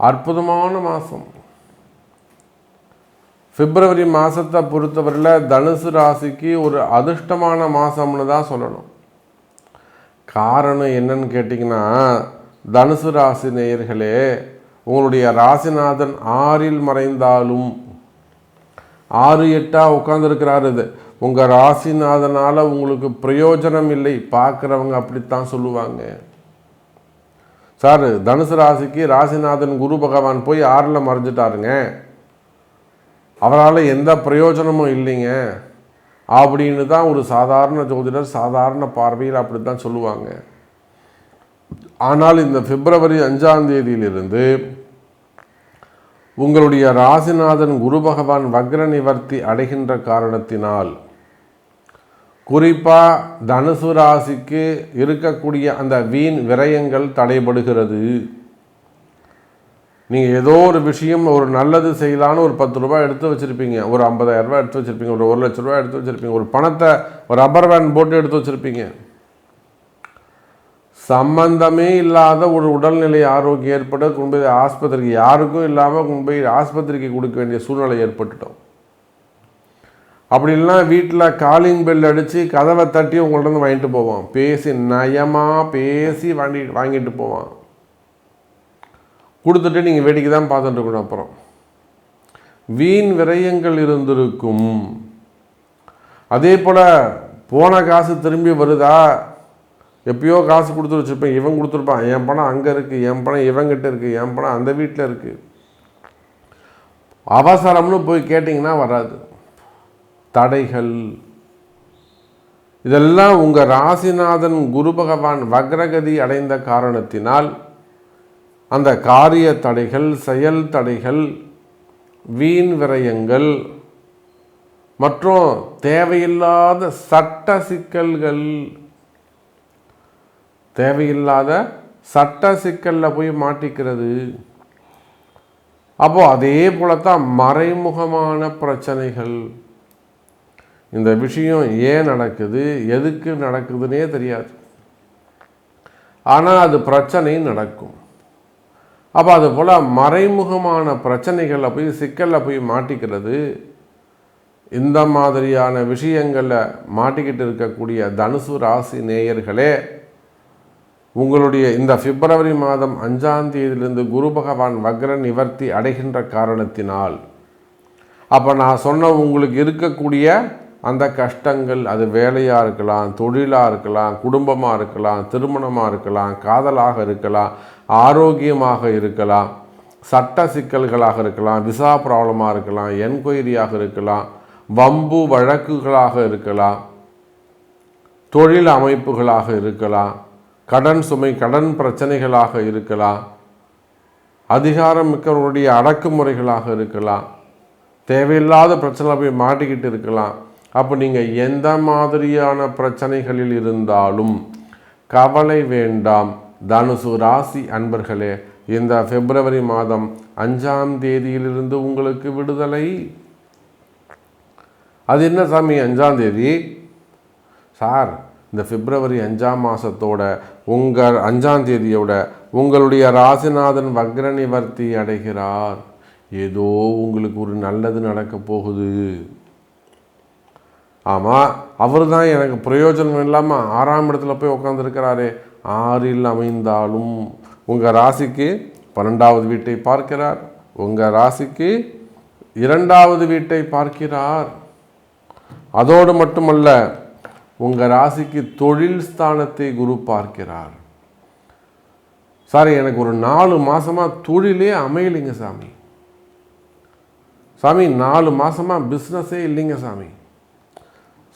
அற்புதமான மாதம் பிப்ரவரி மாதத்தை பொறுத்தவரையில் தனுசு ராசிக்கு ஒரு அதிர்ஷ்டமான மாதம்னு தான் சொல்லணும். காரணம் என்னன்னு கேட்டிங்கன்னா தனுசு ராசி நேயர்களே உங்களுடைய ராசிநாதன் ஆறில் மறைந்தாலும் ஆறு எட்டாக உட்காந்துருக்கிறாரு இது. உங்கள் ராசிநாதனால் உங்களுக்கு பிரயோஜனம் இல்லை. பார்க்குறவங்க அப்படித்தான் சொல்லுவாங்க. சார் தனுசு ராசிக்கு ராசிநாதன் குரு பகவான் போய் ஆறில் மறைஞ்சிட்டாருங்க. அவரால் எந்த பிரயோஜனமும் இல்லைங்க. அப்படின்னு தான் ஒரு சாதாரண ஜோதிடர் சாதாரண பார்வையில் அப்படி தான் சொல்லுவாங்க. ஆனால் இந்த பிப்ரவரி அஞ்சாம் தேதியிலிருந்து உங்களுடைய ராசிநாதன் குரு பகவான் வக்ர நிவர்த்தி அடைகின்ற காரணத்தினால் குறிப்பாக தனுசு ராசிக்கு இருக்கக்கூடிய அந்த வீண் விரயங்கள் தடைபடுகிறது. நீங்கள் ஏதோ ஒரு விஷயம் ஒரு நல்லது செய்யலான்னு ஒரு பத்து ரூபாய் எடுத்து வச்சுருப்பீங்க. ஒரு ஐம்பதாயிரம் ரூபாய் எடுத்து வச்சுருப்பீங்க. ஒரு ஒரு லட்ச ரூபாய் எடுத்து வச்சுருப்பீங்க. ஒரு பணத்தை ஒரு ரப்பர் வேன் போட்டு எடுத்து வச்சுருப்பீங்க. சம்பந்தமே இல்லாத ஒரு உடல்நிலை ஆரோக்கியம் ஏற்பட்டு கொண்டு போய் ஆஸ்பத்திரிக்கு யாருக்கும் இல்லாமல் கொண்டு போய் ஆஸ்பத்திரிக்கு கொடுக்க வேண்டிய சூழ்நிலை ஏற்பட்டுட்டோம். அப்படி இல்லைன்னா வீட்டில் காலிங் பெல் அடித்து கதவை தட்டி உங்கள்கிட்ட இருந்து வாங்கிட்டு போவான். பேசி நயமாக பேசி வாங்கி வாங்கிட்டு போவான். கொடுத்துட்டு நீங்கள் வேடிக்கை தான் பார்த்துட்டு இருக்கணும் அப்புறம். வீண் விரயங்கள் இருந்திருக்கும். அதே போல் போன காசு திரும்பி வருதா? எப்பயோ காசு கொடுத்து வச்சுருப்பேன் இவன் கொடுத்துருப்பான். என் பணம் அங்கே இருக்குது என் பணம் இவங்கிட்ட இருக்குது என் பணம் அந்த வீட்டில் இருக்குது அவசரம்னு போய் கேட்டிங்கன்னா வராது. தடைகள். இதெல்லாம் உங்கள் ராசிநாதன் குரு பகவான் வக்ரகதி அடைந்த காரணத்தினால் அந்த காரிய தடைகள் செயல் தடைகள் வீண் விரயங்கள் மற்றும் தேவையில்லாத சட்ட சிக்கல்கள் தேவையில்லாத சட்ட சிக்கலில் போய் மாட்டிக்கிறது. அப்போது அதே போலத்தான் மறைமுகமான பிரச்சனைகள். இந்த விஷயம் ஏன் நடக்குது எதுக்கு நடக்குதுன்னே தெரியாது. ஆனால் அது பிரச்சனை நடக்கும். அப்போ அது போல் மறைமுகமான பிரச்சனைகளில் போய் சிக்கலில் போய் மாட்டிக்கிறது இந்த மாதிரியான விஷயங்களில் மாட்டிக்கிட்டு இருக்கக்கூடிய தனுசு ராசி நேயர்களே உங்களுடைய இந்த பிப்ரவரி மாதம் அஞ்சாம் தேதியிலிருந்து குரு பகவான் வக்ர நிவர்த்தி அடைகின்ற காரணத்தினால் அப்போ நான் சொன்ன உங்களுக்கு இருக்கக்கூடிய அந்த கஷ்டங்கள் அது வேலையாக இருக்கலாம் தொழிலாக இருக்கலாம் குடும்பமாக இருக்கலாம் திருமணமாக இருக்கலாம் காதலாக இருக்கலாம் ஆரோக்கியமாக இருக்கலாம் சட்ட சிக்கல்களாக இருக்கலாம் விசா ப்ராப்ளமாக இருக்கலாம் என்கொயரியாக இருக்கலாம் வம்பு வழக்குகளாக இருக்கலாம் தொழில் அமைப்புகளாக இருக்கலாம் கடன் சுமை கடன் பிரச்சனைகளாக இருக்கலாம் அதிகாரம் மிக்கவருடைய அடக்குமுறைகளாக இருக்கலாம் தேவையில்லாத பிரச்சனை போய் மாட்டிக்கிட்டு இருக்கலாம். அப்போ நீங்கள் எந்த மாதிரியான பிரச்சனைகளில் இருந்தாலும் கவலை வேண்டாம். தனுசு ராசி அன்பர்களே இந்த பிப்ரவரி மாதம் அஞ்சாம் தேதியிலிருந்து உங்களுக்கு விடுதலை. அது என்ன சாமி அஞ்சாம் தேதி? சார் இந்த பிப்ரவரி அஞ்சாம் மாதத்தோட உங்கள் அஞ்சாம் தேதியோட உங்களுடைய ராசிநாதன் வக்ர நிவர்த்தி அடைகிறார். ஏதோ உங்களுக்கு ஒரு நல்லது நடக்க போகுது. ஆமாம் அவர் தான் எனக்கு பிரயோஜனம் இல்லாமல் ஆறாம் இடத்துல போய் உட்காந்துருக்கிறாரே ஆறில் அமைந்தாலும் உங்கள் ராசிக்கு பன்னெண்டாவது வீட்டை பார்க்கிறார். உங்கள் ராசிக்கு இரண்டாவது வீட்டை பார்க்கிறார். அதோடு மட்டுமல்ல உங்கள் ராசிக்கு தொழில் ஸ்தானத்தை குரு பார்க்கிறார். சார் எனக்கு ஒரு நாலு மாதமாக தொழிலே அமையலைங்க சாமி. சாமி நாலு மாதமாக பிஸ்னஸே இல்லைங்க சாமி.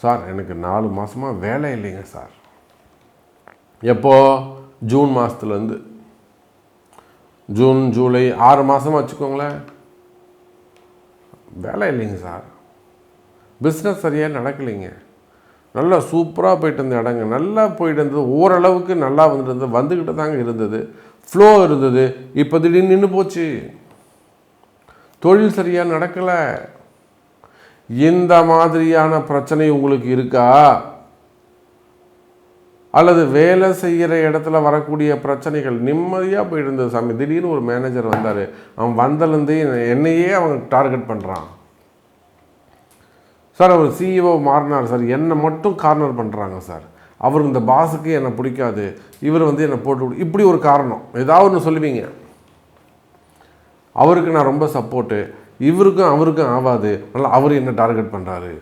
சார் எனக்கு நாலு மாதமாக வேலை இல்லைங்க சார். எப்போ? ஜூன் மாதத்துலேருந்து ஜூன் ஜூலை ஆறு மாதமாக வச்சுக்கோங்களேன். வேலை இல்லைங்க சார். பிஸ்னஸ் சரியாக நடக்கலைங்க. நல்லா சூப்பராக போயிட்டு இருந்த இடங்க. நல்லா போயிட்டு இருந்தது. ஓரளவுக்கு நல்லா வந்துட்டு இருந்தது. வந்துக்கிட்டு தாங்க இருந்தது. ஃப்ளோ இருந்தது. இப்போ திடீர்னு நின்று போச்சு. தொழில் சரியாக நடக்கலை. இந்த மாதிரியான பிரச்சனை உங்களுக்கு இருக்கா? அல்லது வேலை செய்கிற இடத்துல வரக்கூடிய பிரச்சனைகள் நிம்மதியாக போயிருந்தது சாமி. திடீர்னு ஒரு மேனேஜர் வந்தார். அவன் வந்தலேருந்து என்னையே அவன் டார்கெட் பண்ணுறான் சார் அவர் சிஇஓ மாறினார் சார். என்னை மட்டும் கார்னர் பண்ணுறாங்க சார். அவர் இந்த பாஸுக்கு என்னை பிடிக்காது. இவர் வந்து என்னை போட்டு இப்படி ஒரு காரணம். ஏதாவது ஒன்று சொல்லுவீங்க. அவருக்கு நான் ரொம்ப சப்போர்ட்டு இவருக்கும் அவருக்கும் ஆகாது அதனால் அவர் என்ன டார்கெட் பண்ணுறாரு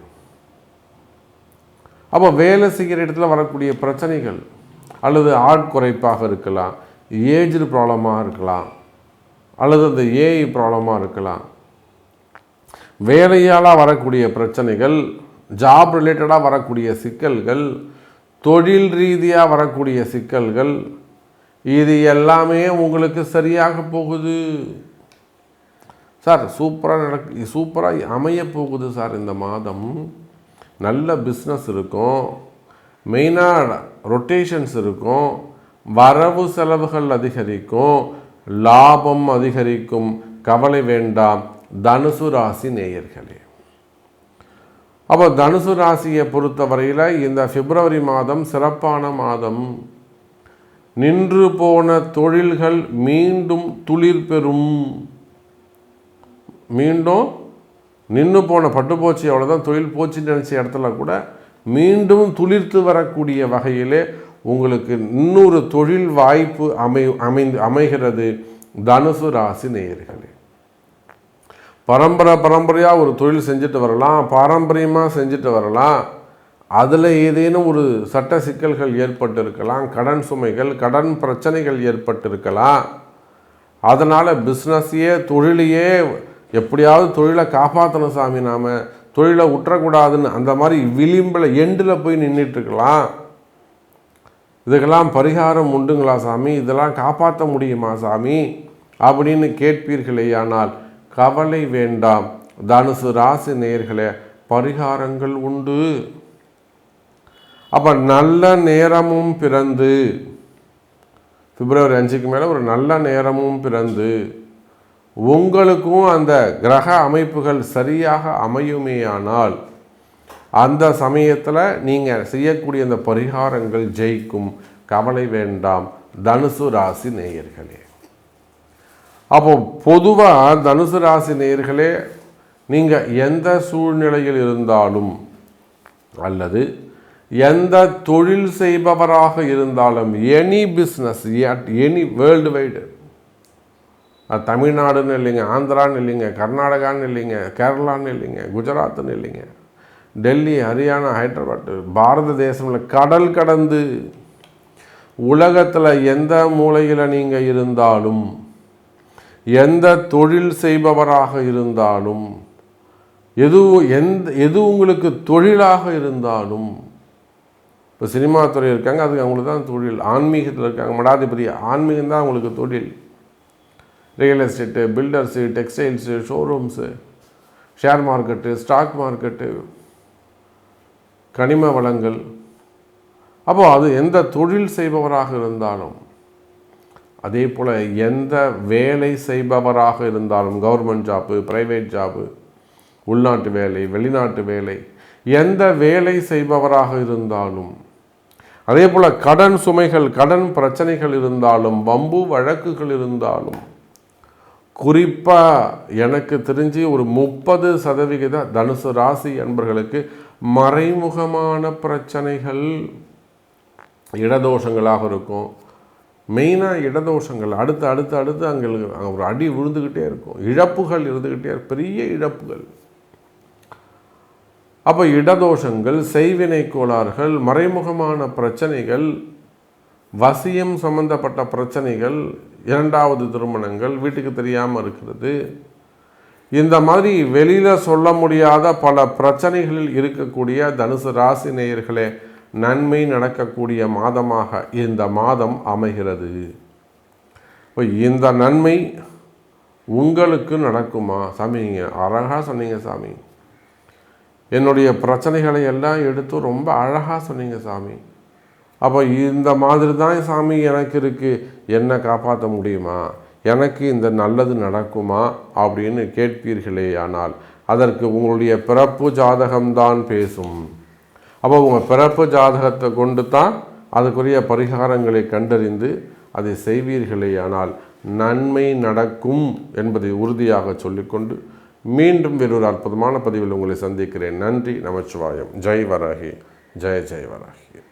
அப்போ வேலை செய்கிற இடத்துல வரக்கூடிய பிரச்சனைகள் அல்லது ஆட்குறைப்பாக இருக்கலாம் ஏஜ்டு ப்ராப்ளமாக இருக்கலாம் அல்லது அந்த ஏஐ ப்ராப்ளமாக இருக்கலாம். வேலையால் வரக்கூடிய பிரச்சனைகள் ஜாப் ரிலேட்டடாக வரக்கூடிய சிக்கல்கள் தொழில் ரீதியாக வரக்கூடிய சிக்கல்கள் இது எல்லாமே உங்களுக்கு சரியாக போகுது. சார் சூப்பராக நடக்கு சூப்பராக அமைய போகுது சார் இந்த மாதம். நல்ல பிஸ்னஸ் இருக்கும். மெயினாக ரொட்டேஷன்ஸ் இருக்கும். வரவு செலவுகள் அதிகரிக்கும். லாபம் அதிகரிக்கும். கவலை வேண்டாம். தனுசு ராசி நேயர்களே. அப்போ தனுசு ராசியை பொறுத்தவரையில் இந்த பிப்ரவரி மாதம் சிறப்பான மாதம். நின்று போன தொழில்கள் மீண்டும் துளிர் பெறும். மீண்டும் நின்று போன பட்டு போச்சு அவ்வளோதான் தொழில் போச்சுன்னு நினச்ச இடத்துல கூட மீண்டும் துளிர்த்து வரக்கூடிய வகையிலே உங்களுக்கு இன்னொரு தொழில் வாய்ப்பு அமை அமைந்து அமைகிறது தனுசு ராசி நேயர்களே. பரம்பரை பரம்பரையாக ஒரு தொழில் செஞ்சுட்டு வரலாம் பாரம்பரியமாக செஞ்சுட்டு வரலாம். அதில் ஏதேனும் ஒரு சட்ட சிக்கல்கள் ஏற்பட்டு இருக்கலாம் கடன் சுமைகள் கடன் பிரச்சனைகள் ஏற்பட்டு இருக்கலாம் அதனால் பிஸ்னஸையே தொழிலையே எப்படியாவது தொழிலை காப்பாற்றணும் சாமி நாம் தொழிலை விட்டுறக்கூடாதுன்னு அந்த மாதிரி விளிம்பில் எண்டில் போய் நின்றுட்டுருக்கலாம் இதுக்கெல்லாம் பரிகாரம் உண்டுங்களா சாமி? இதெல்லாம் காப்பாற்ற முடியுமா சாமி? அப்படின்னு கேட்பீர்களே ஆனால் கவலை வேண்டாம். தனுசு ராசி நேர்களே பரிகாரங்கள் உண்டு. அப்போ நல்ல நேரமும் பிறந்து பிப்ரவரி அஞ்சுக்கு மேலே ஒரு நல்ல நேரமும் பிறந்து உங்களுக்கும் அந்த கிரக அமைப்புகள் சரியாக அமையுமேயானால் அந்த சமயத்தில் நீங்கள் செய்யக்கூடிய அந்த பரிகாரங்கள் ஜெயிக்கும் கவலை வேண்டாம். தனுசு ராசி நேயர்களே. அப்போ பொதுவாக தனுசு ராசி நேயர்களே நீங்கள் எந்த சூழ்நிலையில் இருந்தாலும் அல்லது எந்த தொழில் செய்பவராக இருந்தாலும் any business at any world wide அது தமிழ்நாடுன்னு இல்லைங்க ஆந்திரான்னு இல்லைங்க கர்நாடகான்னு இல்லைங்க கேரளான்னு இல்லைங்க குஜராத்துன்னு இல்லைங்க. டெல்லி ஹரியானா ஹைதராபாத் பாரத தேசமில் கடல் கடந்து உலகத்தில் எந்த மூலையில் நீங்கள் இருந்தாலும் எந்த தொழில் செய்பவராக இருந்தாலும் எது எந்த எது உங்களுக்கு தொழிலாக இருந்தாலும் இப்போ சினிமா துறை இருக்காங்க அதுக்கு அவங்களுக்கு தான் தொழில். ஆன்மீகத்தில் இருக்காங்க மடாதிபதி ஆன்மீகம் தான் அவங்களுக்கு தொழில். Real estate builders textiles showrooms share market stock market கனிம வளங்கள். அப்போது அது எந்த தொழில் செய்பவராக இருந்தாலும் அதே போல் எந்த வேலை செய்பவராக இருந்தாலும் கவர்மெண்ட் ஜாப்பு ப்ரைவேட் ஜாப்பு உள்நாட்டு வேலை வெளிநாட்டு வேலை எந்த வேலை செய்பவராக இருந்தாலும் அதே போல் கடன் சுமைகள் கடன் பிரச்சனைகள் இருந்தாலும் வம்பு வழக்குகள் இருந்தாலும் குறிப்பாக எனக்கு தெரிஞ்சு ஒரு முப்பது சதவிகித தனுசு ராசி என்பர்களுக்கு மறைமுகமான பிரச்சனைகள் இடதோஷங்களாக இருக்கும். மெயினாக இடதோஷங்கள். அடுத்து அடுத்து அடுத்து அங்கே ஒரு அடி விழுந்துக்கிட்டே இருக்கும். இழப்புகள் இருந்துக்கிட்டே பெரிய இழப்புகள். அப்போ இடதோஷங்கள் செய்வினை கோளாறுகள் மறைமுகமான பிரச்சனைகள் வசியம் சம்பந்தப்பட்ட பிரச்சனைகள் இரண்டாவது திருமணங்கள் வீட்டுக்கு தெரியாமல் இருக்கிறது. இந்த மாதிரி வெளியில் சொல்ல முடியாத பல பிரச்சனைகளில் இருக்கக்கூடிய தனுசு ராசி நேயர்களே நன்மை நடக்கக்கூடிய மாதமாக இந்த மாதம் அமைகிறது. இப்போ இந்த நன்மை உங்களுக்கு நடக்குமா? சாமி நீங்கள் அழகாக சொன்னீங்க சாமி. என்னுடைய பிரச்சனைகளை எல்லாம் எடுத்து ரொம்ப அழகாக சொன்னீங்க சாமி. அப்போ இந்த மாதிரி தான் சாமி எனக்கு இருக்குது என்னை காப்பாற்ற முடியுமா? எனக்கு இந்த நல்லது நடக்குமா? அப்படின்னு கேட்பீர்களே ஆனால் அதற்கு உங்களுடைய பிறப்பு ஜாதகம்தான் பேசும். அப்போ உங்கள் பிறப்பு ஜாதகத்தை கொண்டு தான் அதுக்குரிய பரிகாரங்களை கண்டறிந்து அதை செய்வீர்களே ஆனால் நன்மை நடக்கும் என்பதை உறுதியாக சொல்லிக்கொண்டு மீண்டும் வேறொரு அற்புதமான பதிவில் உங்களை சந்திக்கிறேன். நன்றி நமச்சிவாயம். ஜெய் வராகி. ஜெய ஜெய் வராகி.